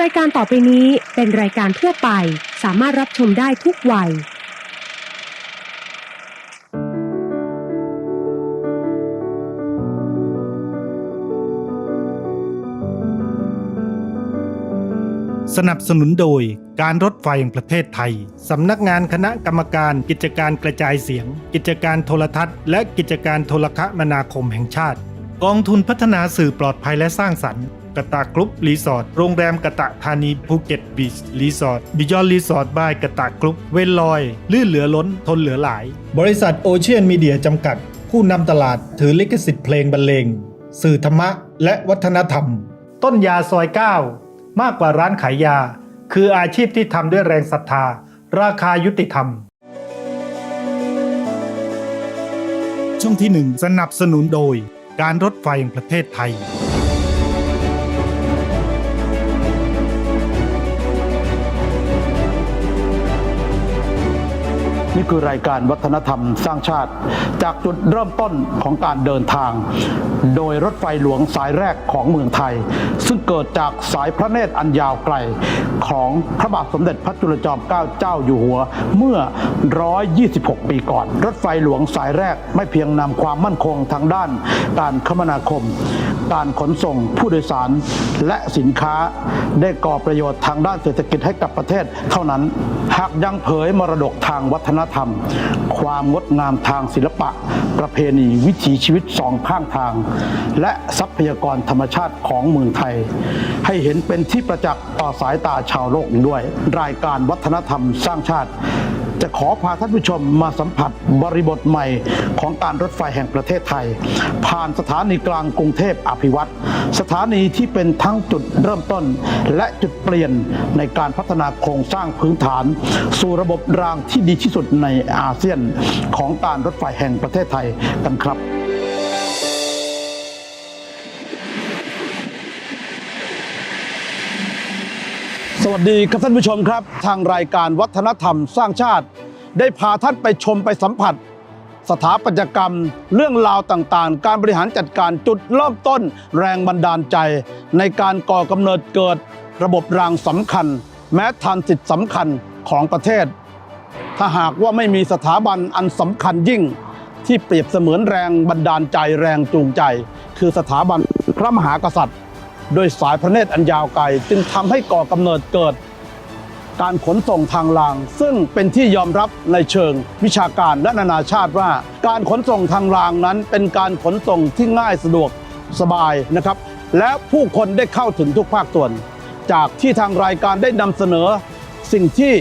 รายการต่อไปนี้เป็นรายการทั่วไป สามารถรับชมได้ทุกวัย สนับสนุนโดยการรถไฟแห่งประเทศไทย สำนักงานคณะกรรมการกิจการกระจายเสียง กิจการโทรทัศน์ และกิจการโทรคมนาคมแห่งชาติ กองทุนพัฒนาสื่อปลอดภัยและสร้างสรรค์ กะตะกรุ๊ปรีสอร์ทโรงแรมกะตะธานีภูเก็ตบีชรีสอร์ทบิยอนรีสอร์ทบายกะตะกรุ๊ปเวนลอย ลื่นเหลือล้นทนเหลือหลาย บริษัทโอเชียนมีเดียจำกัด ผู้นำตลาดถือลิขสิทธิ์เพลงบรรเลง สื่อธรรมะ และวัฒนธรรม ต้นยาซอย 9 มากกว่าร้านขายยา คืออาชีพที่ทำด้วยแรงศรัทธา ราคายุติธรรม ช่วงที่ 1 สนับสนุนโดย การรถไฟแห่งประเทศไทย นี่คือรายการวัฒนธรรมสร้างชาติ จากจุดเริ่มต้นของการเดินทาง โดยรถไฟหลวงสายแรกของเมืองไทย ซึ่งเกิดจากสายพระเนตรอันยาวไกล ของพระบาทสมเด็จพระจุลจอมเกล้าเจ้าอยู่หัวเมื่อ 126 ปีก่อน รถไฟหลวงสายแรกไม่เพียงนำความมั่นคงทางด้านการคมนาคม การขนส่งผู้โดยสารและสินค้าได้ก่อประโยชน์ทางด้านเศรษฐกิจให้กับประเทศเท่านั้น หากยังเผยมรดกทางวัฒนธรรม ความงดงามทางศิลปะ ประเพณีวิถีชีวิตสองข้างทาง และทรัพยากรธรรมชาติของเมืองไทย ให้เห็นเป็นที่ประจักษ์ต่อสายตาชาวโลกด้วย รายการวัฒนธรรมสร้างชาติ จะขอพาท่านผู้ชมมาสัมผัสบริบทใหม่ของการรถไฟแห่งประเทศไทย ผ่านสถานีกลางกรุงเทพอภิวัตรสถานีที่เป็นทั้งจุดเริ่มต้น และจุดเปลี่ยนในการพัฒนาโครงสร้างพื้นฐาน สู่ระบบรางที่ดีที่สุดในอาเซียน ของการรถไฟแห่งประเทศไทยกันครับ สวัสดีครับท่านผู้ชมครับ ทางรายการวัฒนธรรมสร้างชาติ ได้พาท่านไปชมไปสัมผัส สถาปัตยกรรม เรื่องราวต่างๆ การบริหารจัดการจุดเริ่มต้น แรงบันดาลใจ ในการก่อกำเนิดเกิด ระบบรางสำคัญ แม้ทานสิทธิสำคัญของประเทศ ถ้าหากว่าไม่มีสถาบันอันสำคัญยิ่ง ที่เปรียบเสมือนแรงบันดาลใจแรงจูงใจ คือสถาบันพระมหากษัตริย์ โดยสายพระเนตรอันยาวไกลจึงทำให้ก่อกำเนิดเกิด การขนส่งทางราง ซึ่งเป็นที่ยอมรับในเชิงวิชาการและนานาชาติว่า การขนส่งทางรางนั้นเป็นการขนส่งที่ง่ายสะดวกสบายนะครับ และผู้คนได้เข้าถึงทุกภาคส่วน จากที่ทางรายการได้นำเสนอสิ่งที่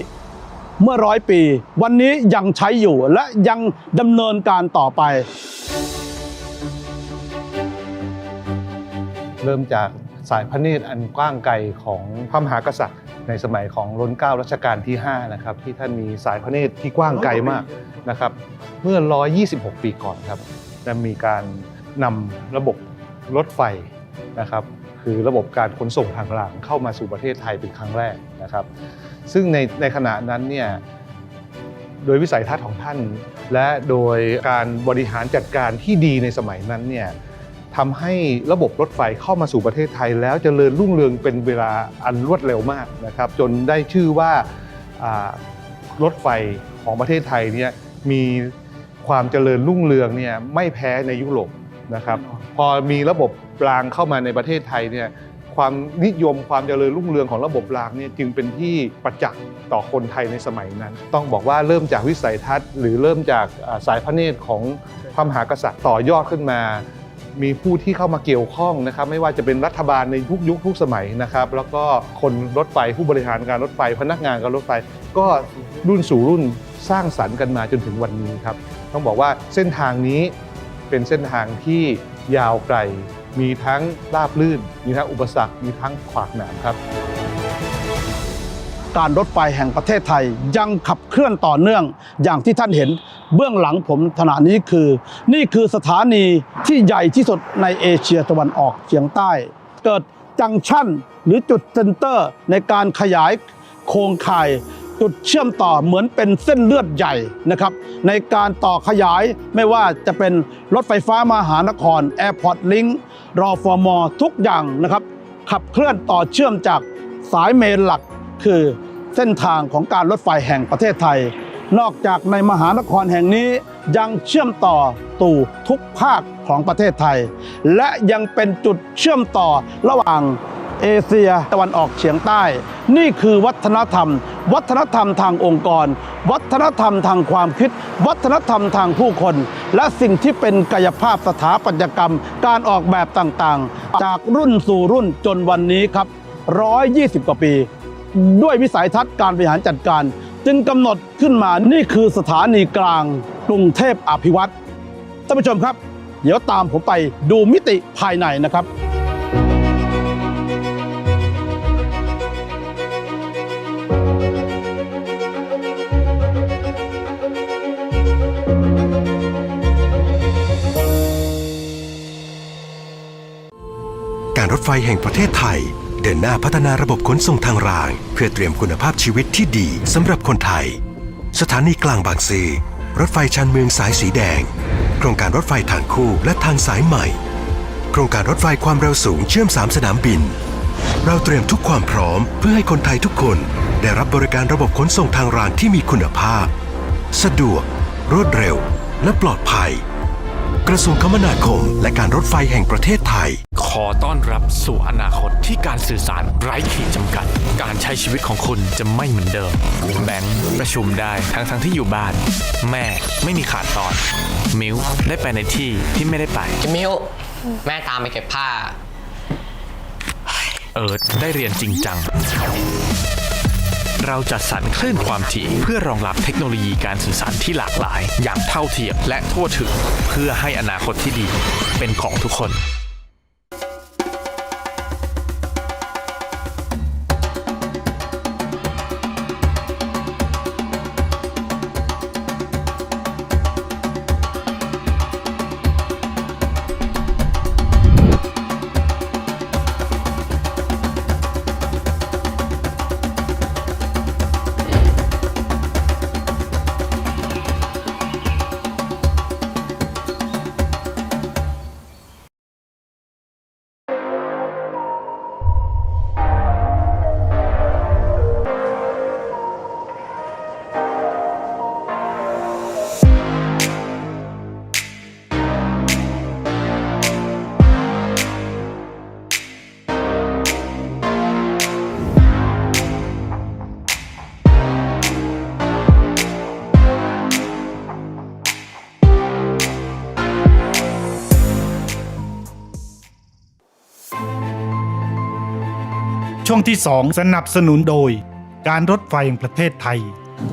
เมื่อร้อยปี วันนี้ยังใช้อยู่และยังดำเนินการต่อไป เริ่มจาก สายพระเนตรอันกว้างไกลของพระมหากษัตริย์ ในสมัยของรัชเก้ารัชกาลที่5นะครับที่ท่านมีสายพระเนตรที่กว้างไกลมากนะครับเมื่อ 126 ปีก่อนครับได้มีการนำระบบรถไฟนะครับคือระบบการขนส่งทางรางเข้ามาสู่ประเทศไทยเป็นครั้งแรกนะครับ ซึ่งในในขณะนั้นเนี่ยโดยวิสัยทัศน์ของท่าน และโดยการบริหารจัดการที่ดีในสมัยนั้นเนี่ย ทำให้ระบบรถไฟเข้ามาสู่ประเทศไทย แล้วเจริญรุ่งเรืองเป็นเวลาอันรวดเร็วมากนะครับ จนได้ชื่อว่าอ่ารถไฟของประเทศไทยเนี่ยมีความเจริญรุ่งเรืองเนี่ยไม่แพ้ในยุโรปนะครับ พอมีระบบรางเข้ามาในประเทศไทยเนี่ยความนิยมความเจริญรุ่งเรืองของระบบรางเนี่ยจึงเป็นที่ประจักษ์ต่อคนไทยในสมัยนั้น ต้องบอกว่าเริ่มจากวิสัยทัศน์ หรือเริ่มจากอ่าสายพระเนตรของพระมหากษัตริย์ต่อยอดขึ้นมา มีผู้ที่เข้ามาเกี่ยวข้องนะครับไม่ว่าจะเป็นรัฐบาลในทุกยุคทุกสมัยนะครับแล้วก็คนรถไฟผู้บริหารการรถไฟ พนักงานการรถไฟ ก็รุ่นสู่รุ่นสร้างสรรค์กันมาจนถึงวันนี้ครับต้องบอกว่าเส้นทางนี้เป็นเส้นทางที่ยาวไกล มีทั้งราบลื่น มีทั้งอุปสรรค มีทั้งขวากหนามครับ การรถไฟแห่งประเทศไทย ยังขับเคลื่อนต่อเนื่อง อย่างที่ท่านเห็นเบื้องหลังผมขณะนี้คือ นี่คือสถานีที่ใหญ่ที่สุดในเอเชียตะวันออกเฉียงใต้ เกิดจังชั่นหรือจุดเซ็นเตอร์ในการขยายโครงข่าย จุดเชื่อมต่อเหมือนเป็นเส้นเลือดใหญ่นะครับ ในการต่อขยายไม่ว่าจะเป็นรถไฟฟ้ามหานคร Airport Link รอฟอร์มอทุกอย่างนะครับ ขับเคลื่อนต่อเชื่อมจากสายเมนหลัก คือเส้นทางของการรถไฟแห่งประเทศไทย นอกจากในมหานครแห่งนี้ยังเชื่อมต่อตู่ทุกภาคของประเทศไทย และยังเป็นจุดเชื่อมต่อระหว่างเอเชียตะวันออกเฉียงใต้ นี่คือวัฒนธรรม วัฒนธรรมทางองค์กร วัฒนธรรมทางความคิด วัฒนธรรมทางผู้คน และสิ่งที่เป็นกายภาพสถาปัตยกรรม การออกแบบต่างๆ จากรุ่นสู่รุ่นจนวันนี้ครับ 120 กว่าปี ด้วยวิสัยทัศน์การบริหารจัดการ จึงกำหนดขึ้นมานี่คือสถานีกลางกรุงเทพอภิวัตรท่านผู้ชมครับ เดี๋ยวตามผมไปดูมิติภายในนะครับการรถไฟแห่งประเทศไทย เดินหน้าพัฒนาระบบขนส่งทางราง เพื่อเตรียมคุณภาพชีวิตที่ดีสำหรับคนไทย สถานีกลางบางซื่อรถไฟชานเมืองสายสีแดง โครงการรถไฟทางคู่และทางสายใหม่ โครงการรถไฟความเร็วสูงเชื่อม 3 สนามบิน เราเตรียมทุกความพร้อม เพื่อให้คนไทยทุกคน ได้รับบริการระบบขนส่งทางรางที่มีคุณภาพ สะดวก รวดเร็ว และปลอดภัย กระทรวงคมนาคม และการรถไฟแห่งประเทศไทย ขอต้อนรับสู่อนาคตที่การสื่อสารไร้ขีดจำกัด การใช้ชีวิตของคุณจะไม่เหมือนเดิม แบงค์ประชุมได้ทั้งทั้งที่อยู่บ้าน แม่ไม่มีขาดตอน มิวได้ไปในที่ที่ไม่ได้ไปจิมิวแม่ตามไปเก็บผ้า เอิร์ธได้เรียนจริงจัง เราจัดสรรคลื่นความถี่เพื่อรองรับเทคโนโลยีการสื่อสารที่หลากหลาย อย่างเท่าเทียมและทั่วถึง เพื่อให้อนาคตที่ดี เป็นของทุกคน ช่วงที่ 2 สนับสนุนโดย การรถไฟแห่งประเทศไทย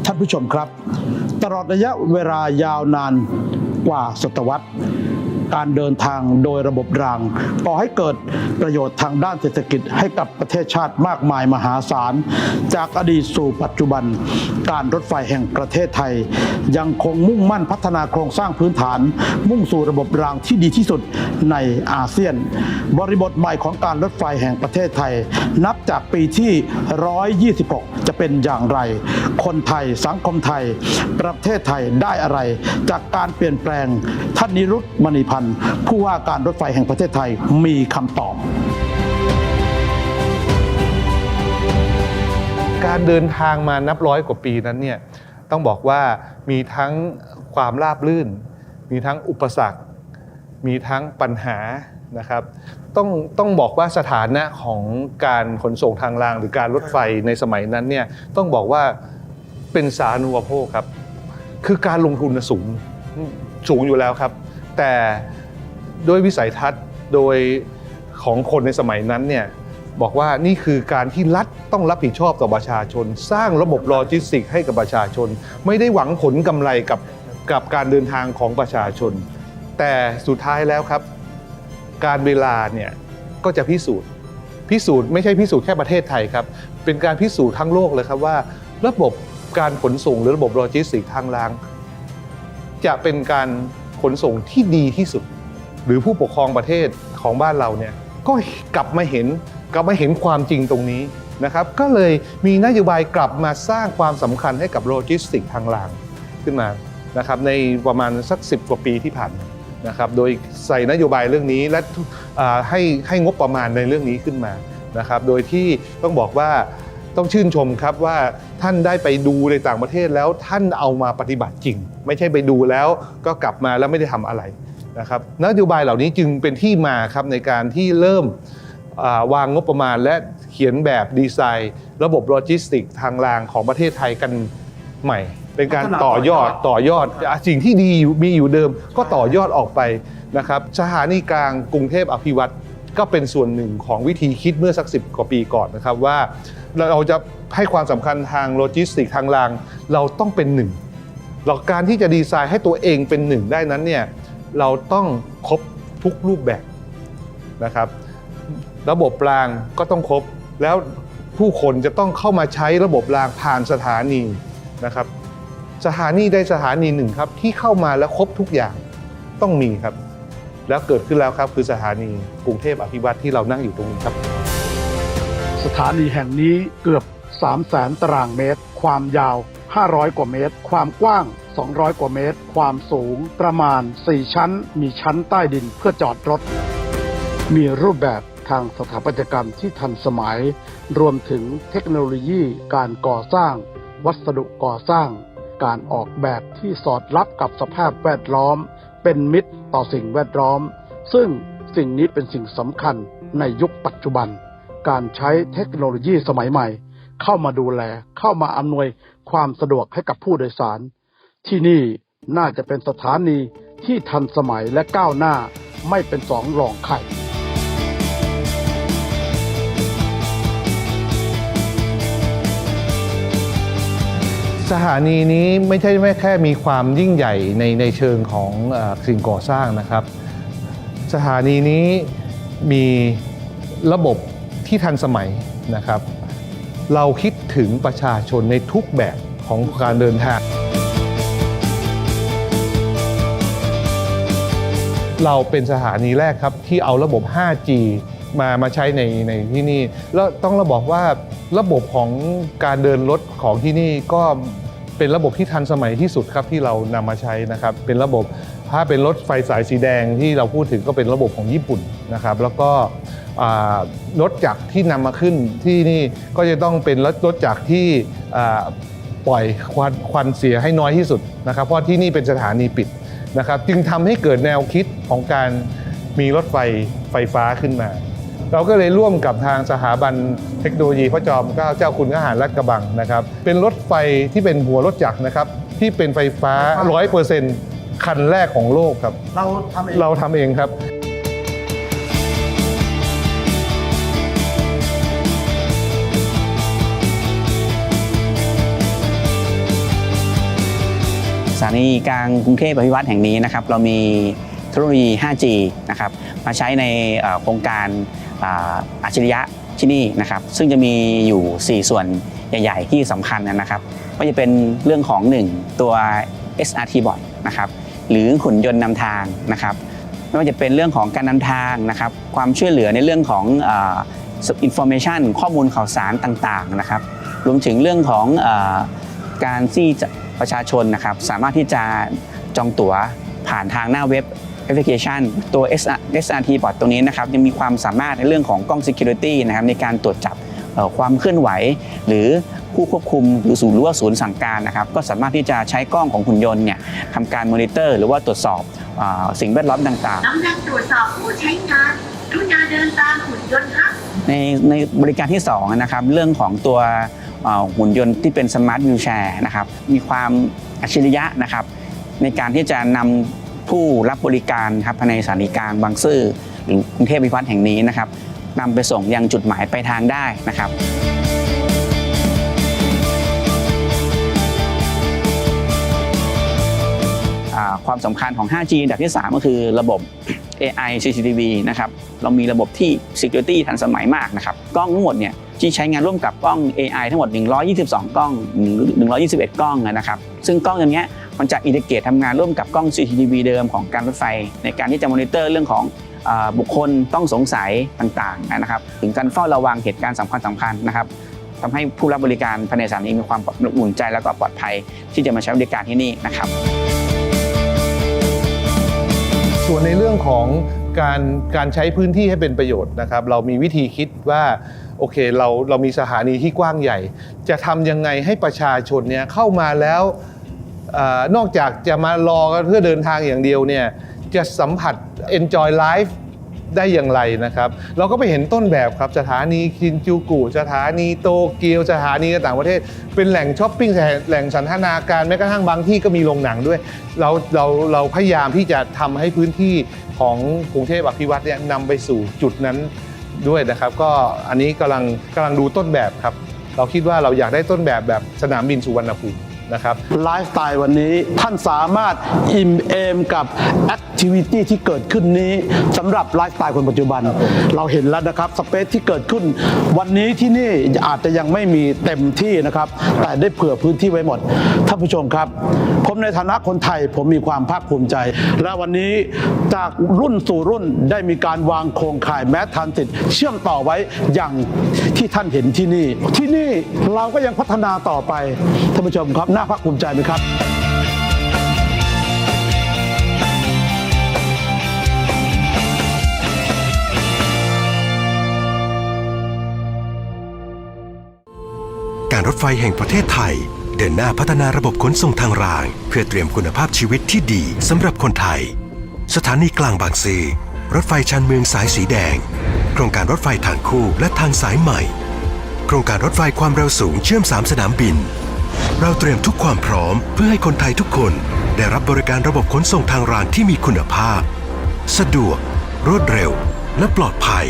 ท่านผู้ชมครับ ตลอดระยะเวลายาวนานกว่าศตวรรษ การเดินทางโดยระบบราง ก่อให้เกิดประโยชน์ทางด้านเศรษฐกิจให้กับประเทศชาติมากมายมหาศาล จากอดีตสู่ปัจจุบัน การรถไฟแห่งประเทศไทย ยังคงมุ่งมั่นพัฒนาโครงสร้างพื้นฐาน มุ่งสู่ระบบรางที่ดีที่สุดในอาเซียน บริบทใหม่ของการรถไฟแห่งประเทศไทย นับจากปีที่ 126 จะเป็นอย่างไร คนไทยสังคมไทย ประเทศไทยได้อะไร จากการเปลี่ยนแปลงท่านนิรุตมณีพันธ์ผู้ว่าการรถไฟแห่งประเทศไทยมีคำตอบ การเดินทางมานับร้อยกว่าปีนั้นเนี่ยต้องบอกว่ามีทั้งความราบรื่น มีทั้งอุปสรรค มีทั้งปัญหานะครับต้องต้องบอกว่าสถานะของการขนส่งทางราง หรือการรถไฟในสมัยนั้นเนี่ยต้องบอกว่าเป็นสาธารณูปโภคครับ คือการลงทุนสูงสูงอยู่แล้วครับ แต่ด้วยวิสัยทัศน์โดยของคนในสมัยนั้นเนี่ยบอกว่านี่คือการที่รัฐต้องรับผิดชอบต่อประชาชน สร้างระบบโลจิสติกส์ให้กับประชาชน ไม่ได้หวังผลกำไรกับกับการเดินทางของประชาชน แต่สุดท้ายแล้วครับ การเวลาเนี่ยก็จะพิสูจน์ พิสูจน์ไม่ใช่พิสูจน์แค่ประเทศไทยครับ เป็นการพิสูจน์ทั้งโลกเลยครับว่า ระบบการขนส่งหรือระบบโลจิสติกส์ทางราง จะเป็นการ ขนส่งที่ดีที่สุด หรือผู้ปกครองประเทศของบ้านเราเนี่ยก็กลับมาเห็นกลับมาเห็นความจริงตรงนี้นะครับ ก็เลยมีนโยบายกลับมาสร้างความสำคัญให้กับโลจิสติกส์ทางรางขึ้นมานะครับในประมาณสัก 10 กว่าปีที่ผ่านมานะครับโดยใส่นโยบายเรื่องนี้และให้ให้งบประมาณในเรื่องนี้ขึ้นมานะครับ โดยที่ต้องบอกว่า ต้องชื่นชมครับว่าท่านได้ไปดูในต่างประเทศแล้วท่านเอามาปฏิบัติจริง ไม่ใช่ไปดูแล้วก็กลับมาแล้วไม่ได้ทำอะไรนะครับนโยบายเหล่านี้จึงเป็นที่มาครับในการที่เริ่มอ่าวางงบประมาณและเขียนแบบดีไซน์ ระบบโลจิสติกทางรางของประเทศไทยกันใหม่ เป็นการต่อยอดต่อยอดอะสิ่งที่ดีอยู่มีอยู่เดิมก็ต่อยอดออกไปนะครับสถานีกลางกรุงเทพอภิวัตรก็เป็นส่วนหนึ่งของวิธีคิดเมื่อสักสิกว่าปีก่อนนะครับว่า เราจะให้ความสำคัญทางโลจิสติกทางราง เราต้องเป็นหนึ่งหลักการที่จะดีไซน์ให้ตัวเองเป็นหนึ่งได้นั้นเนี่ยเราต้องครบทุกรูปแบบนะครับ ระบบรางก็ต้องครบแล้วผู้คนจะต้องเข้ามาใช้ระบบรางผ่านสถานีนะครับ สถานีได้สถานีหนึ่งครับที่เข้ามาแล้วครบทุกอย่างต้องมีครับ แล้วเกิดขึ้นแล้วครับคือสถานีกรุงเทพอภิวัตที่เรานั่งอยู่ตรงนี้ครับ สถานีแห่งนี้เกือบ 3 0 0แสนตารางเมตร ความยาว 500 กว่าเมตร ความกว้าง 200 กว่าเมตร ความสูงประมาณ 4 ชั้น มีชั้นใต้ดินเพื่อจอดรถ มีรูปแบบทางสถาปัตยกรรมที่ทันสมัย รวมถึงเทคโนโลยีการก่อสร้าง วัสดุก่อสร้าง การออกแบบที่สอดรับกับสภาพแวดล้อม เป็นมิตรต่อสิ่งแวดล้อม ซึ่งสิ่งนี้เป็นสิ่งสำคัญในยุคปัจจุบัน การใช้เทคโนโลยีสมัยใหม่ เข้ามาดูแล เข้ามาอำนวยความสะดวกให้กับผู้โดยสาร ที่นี่น่าจะเป็นสถานีที่ทันสมัยและก้าวหน้าไม่เป็นสองรองใครสถานีนี้ไม่ใช่แค่มีความยิ่งใหญ่ในในเชิงของอสิ่งก่อสร้างนะครับ สถานีนี้มีระบบ ที่ทันสมัยนะครับ เราคิดถึงประชาชนในทุกแบบของการเดินทาง เราเป็นสถานีแรกครับที่เอาระบบ 5G มามาใช้ในในที่นี่ แล้วต้องเราบอกว่าระบบของการเดินรถของที่นี่ก็เป็นระบบที่ทันสมัยที่สุดครับที่เรานำมาใช้นะครับ เป็นระบบถ้าเป็นรถไฟสายสีแดงที่เราพูดถึงก็เป็นระบบของญี่ปุ่นนะครับ แล้วก็ รถจักรที่นำมาขึ้นที่นี่ก็จะต้องเป็นรถรถจักรที่อ่าปล่อยควันควันเสียให้น้อยที่สุดนะครับ เพราะที่นี่เป็นสถานีปิดนะครับ จึงทำให้เกิดแนวคิดของการมีรถไฟไฟฟ้าขึ้นมา เราก็เลยร่วมกับทางสถาบันเทคโนโลยีพระจอมเกล้าเจ้าคุณทหารรัฐกระบังนะครับ เป็นรถไฟที่เป็นหัวรถจักรนะครับที่เป็นไฟฟ้า 100%คันแรกของโลกครับ เราทำเองเราทำเองครับ สถานีกลางกรุงเทพอภิวัตรแห่งนี้นะครับเรามีเทคโนโลยี 5G นะครับมาใช้ในโครงการอาัจฉริยะที่นี่นะครับซึ่งจะมีอยู่ 4 ส่วนใหญ่ๆ ที่สำคัญนะครับก็จะเป็นเรื่องของ 1 ตัว SRT bot นะครับหรือหุ่นยนต์นำทางนะครับไม่ว่าจะเป็นเรื่องของการนำทางนะครับความช่วยเหลือในเรื่องของอินโฟเมชันข้อมูลข่าวสารต่างๆนะครับรวมถึงเรื่องของอการที่จะ ประชาชนนะครับสามารถที่จะจองตั๋วผ่านทางหน้าเว็บแอปพลิเคชัน ตัว SR SRT Bot ตรงนี้นะครับยังมีความสามารถในเรื่องของกล้อง Security นะครับในการตรวจจับเอ่อความเคลื่อนไหว หรือผู้ควบคุมหรือศูนย์หรือว่าศูนย์สั่งการนะครับก็สามารถที่จะใช้กล้องของหุ่นยนต์เนี่ยทำการมอนิเตอร์ หรือว่าตรวจสอบอาสิ่งแวดล้อมต่างๆกำลังตรวจสอบผู้ใช้งานกรุณาเดินตามหุ่นยนต์ครับในในบริการที่2นะครับเรื่องของตัวเอ่อ หุ่นยนต์ที่เป็นสมาร์ทวิวแชร์นะครับมีความอัจฉริยะนะครับในการที่จะนำผู้รับบริการครับภายในสถานีกลางบางซื่อหรือกรุงเทพพิพัฒน์แห่งนี้นะครับนำไปส่งยังจุดหมายปลายทางได้นะครับความสำคัญของ 5G อันดับที่ 3 ก็คือระบบ AI CCTV นะครับ เรามีระบบที่ Security ทันสมัยมากนะครับ กล้องทั้งหมดเนี่ย ที่ใช้งานร่วมกับกล้อง AI ทั้งหมด 122 กล้องหรือ121 กล้องนะครับ ซึ่งกล้องตัวนี้มันจะอินทิเกตทำงานร่วมกับกล้อง CCTV เดิมของการรถไฟ ในการที่จะมอนิเตอร์เรื่องของบุคคลต้องสงสัยต่างๆนะครับ ถึงการเฝ้าระวังเหตุการณ์สำคัญสำคัญนะครับทำให้ผู้รับบริการภายในสถานีมีความอุ่นใจและก็ปลอดภัย ที่จะมาใช้บริการที่นี่นะครับ ส่วนในเรื่องของการการใช้พื้นที่ให้เป็นประโยชน์นะครับ เรามีวิธีคิดว่า โอเคเราเรามีสถานีที่กว้างใหญ่ จะทำยังไงให้ประชาชนเนี่ยเข้ามาแล้วอนอกจากจะมารอเพื่อเดินทางอย่างเดียวเนี่ยจะสัมผัส enjoy life ได้อย่างไรนะครับ เราก็ไปเห็นต้นแบบครับสถานีคินจูกุสถานีโตเกียวสถานีต่างประเทศ เป็นแหล่งช้อปปิ้งแหล่งสันทนาการแม้กระทั่งบางที่ก็มีโรงหนังด้วย เราเราเราพยายามที่จะทำให้พื้นที่ของกรุงเทพอภิวัตเนี่ยนำไปสู่จุดนั้น ด้วยนะครับ ก็อันนี้กำลังกำลังดูต้นแบบครับ เราคิดว่าเราอยากได้ต้นแบบแบบสนามบินสุวรรณภูมินะครับไลฟ์สไตล์วันนี้ท่านสามารถอิ่มเอมกับแอคทิวิตี้ที่เกิดขึ้นนี้สำหรับไลฟ์สไตล์คนปัจจุบัน เราเห็นแล้วนะครับสเปซที่เกิดขึ้น วันนี้ที่นี่อาจจะยังไม่มีเต็มที่นะครับ แต่ได้เผื่อพื้นที่ไว้หมดท่านผู้ชมครับ ผมในฐานะคนไทยผมมีความภาคภูมิใจ และวันนี้จากรุ่นสู่รุ่นได้มีการวางโครงข่ายแม้ทันติดเชื่อมต่อไว้อย่างที่ท่านเห็นที่นี่ ที่นี่เราก็ยังพัฒนาต่อไปท่านผู้ชมครับน่าภาคภูมิใจไหมครับ การรถไฟแห่งประเทศไทย เดินหน้าพัฒนาระบบขนส่งทางราง เพื่อเตรียมคุณภาพชีวิตที่ดีสำหรับคนไทย สถานีกลางบางซื่อรถไฟชานเมืองสายสีแดง โครงการรถไฟทางคู่และทางสายใหม่ โครงการรถไฟความเร็วสูงเชื่อม 3 สนามบิน เราเตรียมทุกความพร้อมเพื่อให้คนไทยทุกคน ได้รับบริการระบบขนส่งทางรางที่มีคุณภาพ สะดวก รวดเร็ว และปลอดภัย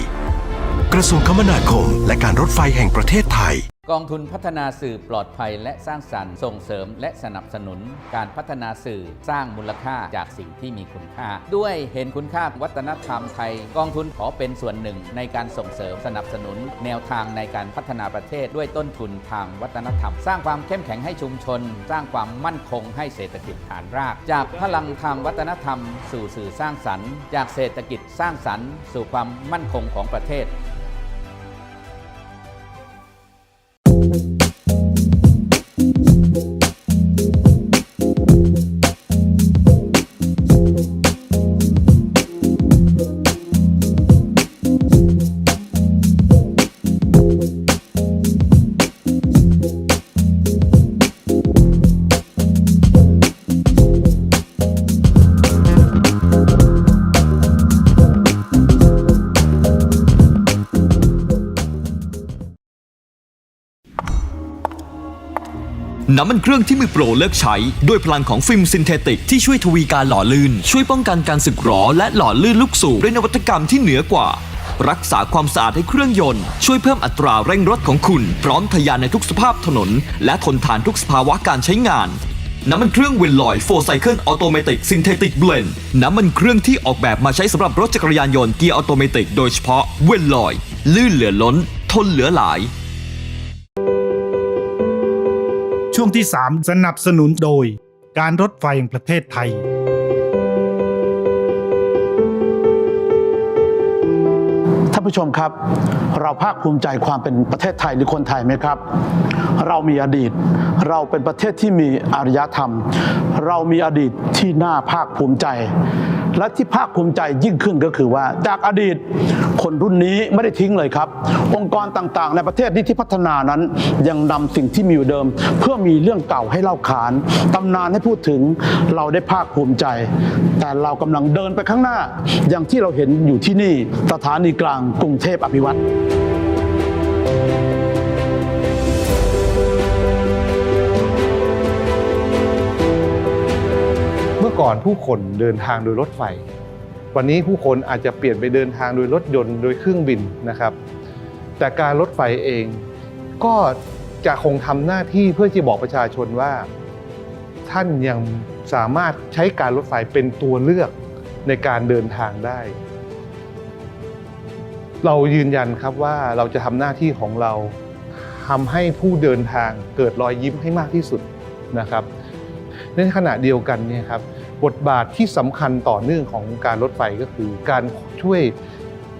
กระทรวงคมนาคม และการรถไฟแห่งประเทศไทย กองทุนพัฒนาสื่อปลอดภัยและสร้างสรรค์ส่งเสริมและสนับสนุนการพัฒนาสื่อสร้างมูลค่าจากสิ่งที่มีคุณค่า ด้วยเห็นคุณค่าวัฒนธรรมไทย กองทุนขอเป็นส่วนหนึ่งในการส่งเสริมสนับสนุน แนวทางในการพัฒนาประเทศด้วยต้นทุนทางวัฒนธรรม สร้างความเข้มแข็งให้ชุมชน สร้างความมั่นคงให้เศรษฐกิจฐานราก จากพลังทางวัฒนธรรม สู่สื่อสร้างสรรค์ จากเศรษฐกิจสร้างสรรค์ สู่ความมั่นคงของประเทศ น้ำมันเครื่องที่มือโปรเลือกใช้ ด้วยพลังของฟิล์มซินเทติกที่ช่วยทวีการหล่อลื่น ช่วยป้องกันการสึกหรอและหล่อลื่นลูกสูบด้วยนวัตกรรมที่เหนือกว่า รักษาความสะอาดให้เครื่องยนต์ ช่วยเพิ่มอัตราเร่งรถของคุณ พร้อมทะยานในทุกสภาพถนน และทนทานทุกสภาวะการใช้งานน้ำมันเครื่องเวนลอยโฟไซเคิลออโตเมติกซินเทติกเบลนน้ำมันเครื่องที่ออกแบบมาใช้สำหรับรถจักรยานยนต์เกียร์ออโตเมติกโดยเฉพาะเวนลอย ลื่นเหลือล้น ทนเหลือหลาย ช่วงที่ 3 สนับสนุนโดย การรถไฟแห่งประเทศไทย ท่านผู้ชมครับ เราภาคภูมิใจความเป็นประเทศไทยหรือคนไทยไหมครับ เรามีอดีต เราเป็นประเทศที่มีอารยธรรม เรามีอดีตที่น่าภาคภูมิใจ และที่ภาคภูมิใจยิ่งขึ้นก็คือว่า จากอดีตคนรุ่นนี้ไม่ได้ทิ้งเลยครับ องค์กรต่างๆ ในประเทศนี้ที่พัฒนานั้น ยังนำสิ่งที่มีอยู่เดิม เพื่อมีเรื่องเก่าให้เล่าขานตำนานให้พูดถึงเราได้ภาคภูมิใจ แต่เรากำลังเดินไปข้างหน้า อย่างที่เราเห็นอยู่ที่นี่สถานีกลางกรุงเทพอภิวัตร ก่อนผู้คนเดินทางโดยรถไฟ วันนี้ผู้คนอาจจะเปลี่ยนไปเดินทางโดยรถยนต์โดยเครื่องบินนะครับ แต่การรถไฟเองก็จะคงทำหน้าที่เพื่อที่บอกประชาชนว่า ท่านยังสามารถใช้การรถไฟเป็นตัวเลือกในการเดินทางได้ เรายืนยันครับว่าเราจะทำหน้าที่ของเราทำให้ผู้เดินทางเกิดรอยยิ้มให้มากที่สุดนะครับในขณะเดียวกันเนี่ยครับ บทบาทที่สำคัญต่อเนื่องของการรถไฟก็คือ การช่วย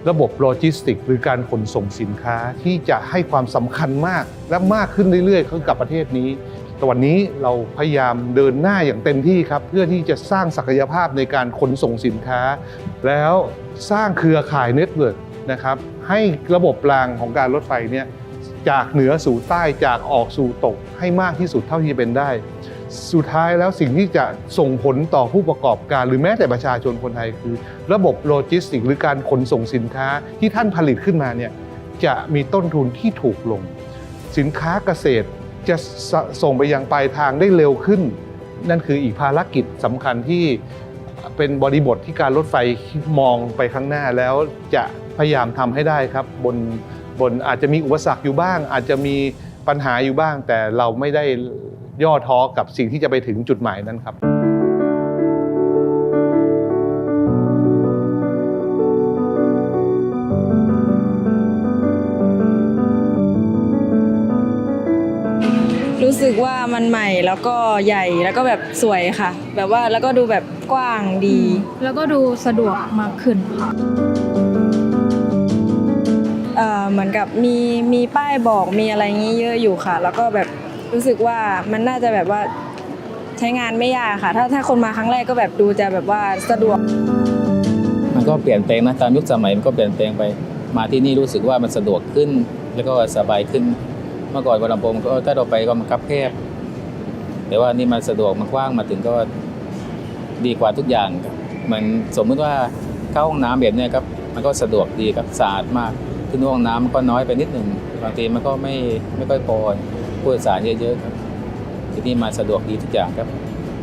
ระบบโลจิสติก หรือการขนส่งสินค้าที่จะให้ความสำคัญมากและมากขึ้นเรื่อยๆกับประเทศนี้แต่วันนี้เราพยายามเดินหน้าอย่างเต็มที่ครับ เพื่อที่จะสร้างศักยภาพในการขนส่งสินค้า แล้วสร้างเครือข่ายเน็ตเวิร์กนะครับให้ระบบรางของการรถไฟเนี่ยจากเหนือสู่ใต้จากออกสู่ตกให้มากที่สุดเท่าที่จะเป็นได้ สุดท้ายแล้วสิ่งที่จะส่งผลต่อผู้ประกอบการ หรือแม้แต่ประชาชนคนไทยคือ ระบบโลจิสติกส์หรือการขนส่งสินค้าที่ท่านผลิตขึ้นมาเนี่ยจะมีต้นทุนที่ถูกลง สินค้าเกษตรจะสส่งไปยังปลายทางได้เร็วขึ้น นั่นคืออีกภารกิจสำคัญที่เป็นบริบทที่การรถไฟมองไปข้างหน้าแล้วจะพยายามทำให้ได้ครับ บนบนอาจจะมีอุปสรรคอยู่บ้าง อาจจะมีปัญหาอยู่บ้าง แต่เราไม่ได้ ย่อท้อกับสิ่งที่จะไปถึงจุดหมายนั้นครับรู้สึกว่ามันใหม่แล้วก็ใหญ่แล้วก็แบบสวยค่ะ แบบว่าแล้วก็ดูแบบกว้างดี แล้วก็ดูสะดวกมากขึ้นค่ะเอ่อเหมือนกับมีมีป้ายบอกมีอะไรงี้เยอะอยู่ค่ะ แล้วก็แบบ รู้สึกว่ามันน่าจะแบบว่าใช้งานไม่ยากค่ะ ถ้าถ้าคนมาครั้งแรกก็แบบดูจะแบบว่าสะดวก มันก็เปลี่ยนแปลงนะตามยุคสมัยมันก็เปลี่ยนแปลงไปมาที่นี่รู้สึกว่ามันสะดวกขึ้น แล้วก็สบายขึ้น เมื่อก่อนวันลำโพงก็ถ้าเราไปก็มันคับแคบ แต่ว่านี่มันสะดวกมันกว้างมาถึงก็ดีกว่าทุกอย่างเหมือนสมมติว่าเข้าห้องน้ำแบบเนี้ยครับมันก็สะดวกดีครับสะอาดมากที่นู่นห้องน้ำมันก็น้อยไปนิดหนึ่งบางทีมันก็ไม่ไม่ค่อยพอ ผู้โดยสารเยอะๆครับที่นี่มาสะดวกดีทุกอย่างครับ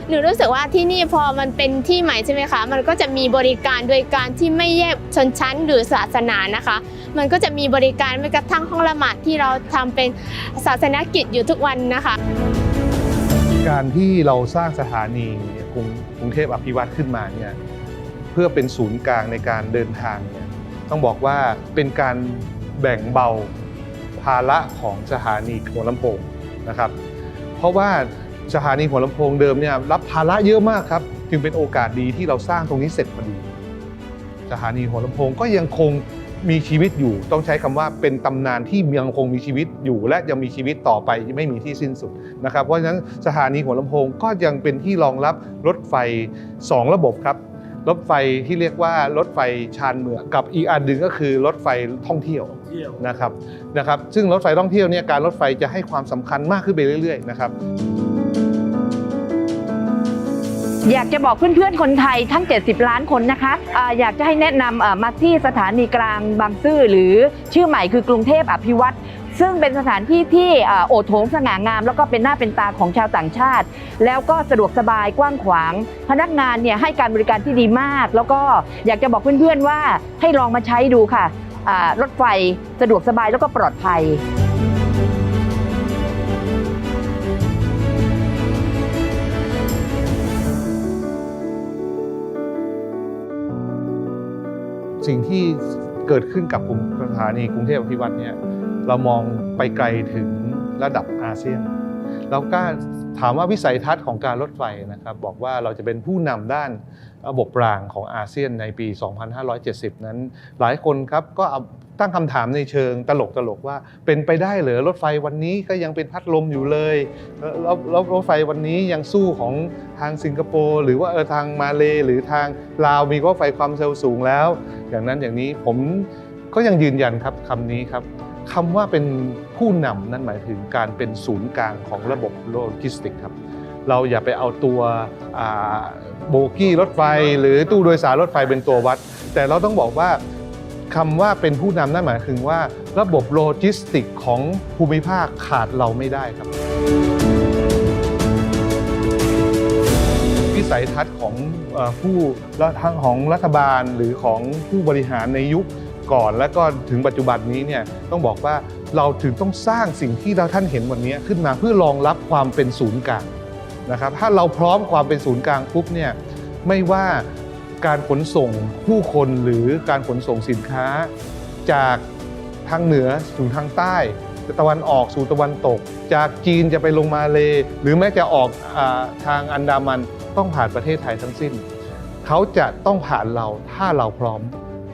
หนูรู้สึกว่าที่นี่พอมันเป็นที่ใหม่ใช่ไหมคะ มันก็จะมีบริการโดยการที่ไม่แยกชนชั้นหรือศาสนานะคะ มันก็จะมีบริการแม้กระทั่งห้องละหมาดที่เราทำเป็นศาสนกิจอยู่ทุกวันนะคะ การที่เราสร้างสถานีกรุงกรุงเทพอภิวัตขึ้นมาเนี่ยเพื่อเป็นศูนย์กลางในการเดินทางเนี่ยต้องบอกว่าเป็นการแบ่งเบาภาระของสถานีหัวลำโพง นะครับ เพราะว่าสถานีหัวลำโพงเดิมเนี่ยรับภาระเยอะมากครับ จึงเป็นโอกาสดีที่เราสร้างตรงนี้เสร็จพอดี สถานีหัวลำโพงก็ยังคงมีชีวิตอยู่ ต้องใช้คำว่าเป็นตำนานที่ยังคงมีชีวิตอยู่ และยังมีชีวิตต่อไปไม่มีที่สิ้นสุดนะครับ เพราะฉะนั้นสถานีหัวลำโพงก็ยังเป็นที่รองรับรถไฟ 2 ระบบครับ รถไฟที่เรียกว่ารถไฟชานเมืองกับอีกอันหนึ่งก็คือรถไฟท่องเที่ยว นะครับนะครับ ซึ่งรถไฟท่องเที่ยวเนี่ยการรถไฟจะให้ความสำคัญมากขึ้นไปเรื่อยๆนะครับอยากจะบอกเพื่อนๆ คนไทยทั้ง 70 ล้านคนนะคะอาอยากจะให้แนะนำอ่ามาที่สถานีกลางบางซื่อหรือชื่อใหม่คือกรุงเทพอภิวัตรซึ่งเป็นสถานที่ที่อ่าโอโถงสง่างาม แล้วก็เป็นหน้าเป็นตาของชาวต่างชาติ แล้วก็สะดวกสบายกว้างขวาง พนักงานเนี่ยให้การบริการที่ดีมาก แล้วก็อยากจะบอกเพื่อนๆว่าให้ลองมาใช้ดูค่ะอ่า รถไฟสะดวกสบายแล้วก็ปลอดภัย สิ่งที่เกิดขึ้นกับกรุงสถานีกรุงเทพอภิวัตน์เนี่ยเรามองไปไกลถึงระดับอาเซียน เราก็ถามว่าวิสัยทัศน์ของการรถไฟนะครับบอกว่าเราจะเป็นผู้นำด้านระบบรางของอาเซียนในปี 2570 นั้น หลายคนครับก็ตั้งคำถามในเชิงตลกตลกว่า เป็นไปได้เหรอรถไฟวันนี้ก็ยังเป็นพัดลมอยู่เลยแล้วแล้วแล้วรถไฟวันนี้ยังสู้ของทางสิงคโปร์หรือว่าเออทางมาเลหรือทางลาวมีรถไฟความเร็วสูงแล้ว อย่างนั้นอย่างนี้ผมก็ยังยืนยันครับคำนี้ครับคำว่าเป็น ผู้นำนั่นหมายถึงการเป็นศูนย์กลางของระบบโลจิสติกครับเราอย่าไปเอาตัวโบกี้รถไฟ หรือตู้โดยสารรถไฟเป็นตัววัด แต่เราต้องบอกว่าคำว่าเป็นผู้นำนั่นหมายถึงว่า ระบบโลจิสติกของภูมิภาคขาดเราไม่ได้ครับ วิสัยทัศน์ของอผู้ละทางของรัฐบาลหรือของผู้บริหารในยุคก่อนและก็ถึงปัจจุบันนี้เนี่ยต้องบอกว่า เราถึงต้องสร้างสิ่งที่เราท่านเห็นวันนี้ขึ้นมาเพื่อรองรับความเป็นศูนย์กลางนะครับ ถ้าเราพร้อมความเป็นศูนย์กลางปุ๊บเนี่ยไม่ว่าการขนส่งผู้คนหรือการขนส่งสินค้า จากทางเหนือสู่ทางใต้ตะวันออกสู่ตะวันตก จากจีนจะไปลงมาเล หรือแม้จะออกอทางอันดามันต้องผ่านประเทศไทยทั้งสิ้น เขาจะต้องผ่านเราถ้าเราพร้อม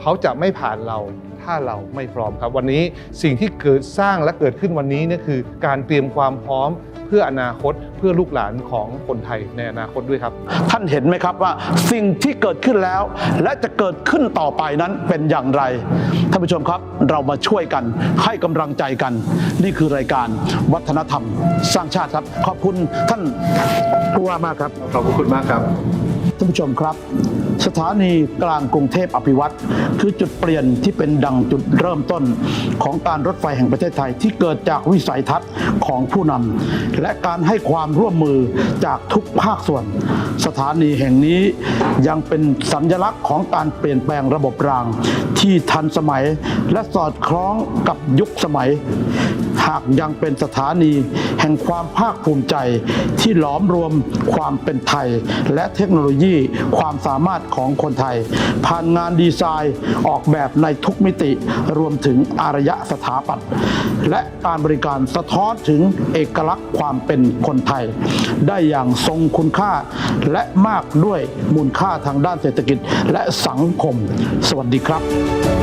เขาจะไม่ผ่านเรา ถ้าเราไม่พร้อมครับวันนี้สิ่งที่เกิดสร้างและเกิดขึ้นวันนี้เนี่ยคือการเตรียมความพร้อมพื่ออนาคตเพื่อลูกหลานของคนไทยในอนาคตด้วยครับ ท่านเห็นไหมครับว่าสิ่งที่เกิดขึ้นแล้ว และจะเกิดขึ้นต่อไปนั้นเป็นอย่างไรท่านผู้ชมครับเรามาช่วยกันให้กำลังใจกัน นี่คือรายการวัฒนธรรม สร้างชาติครับ ขอบคุณท่านผู้ว่ามากครับขอบคุณมากครับท่านผู้ชมครับ สถานีกลางกรุงเทพอภิวัตรคือจุดเปลี่ยนที่เป็นดังจุดเริ่มต้นของการรถไฟแห่งประเทศไทยที่เกิดจากวิสัยทัศน์ของผู้นำและการให้ความร่วมมือจากทุกภาคส่วน สถานีแห่งนี้ยังเป็นสัญลักษณ์ของการเปลี่ยนแปลงระบบราง ที่ทันสมัยและสอดคล้องกับยุคสมัย หากยังเป็นสถานีแห่งความภาคภูมิใจที่หลอมรวมความเป็นไทย และเทคโนโลยีความสามารถของคนไทย ผ่านงานดีไซน์ออกแบบในทุกมิติรวมถึงอารยสถาปัตย์และการบริการสะท้อนถึงเอกลักษณ์ความเป็นคนไทย ได้อย่างทรงคุณค่า และมากด้วยมูลค่าทางด้านเศรษฐกิจและสังคม สวัสดีครับ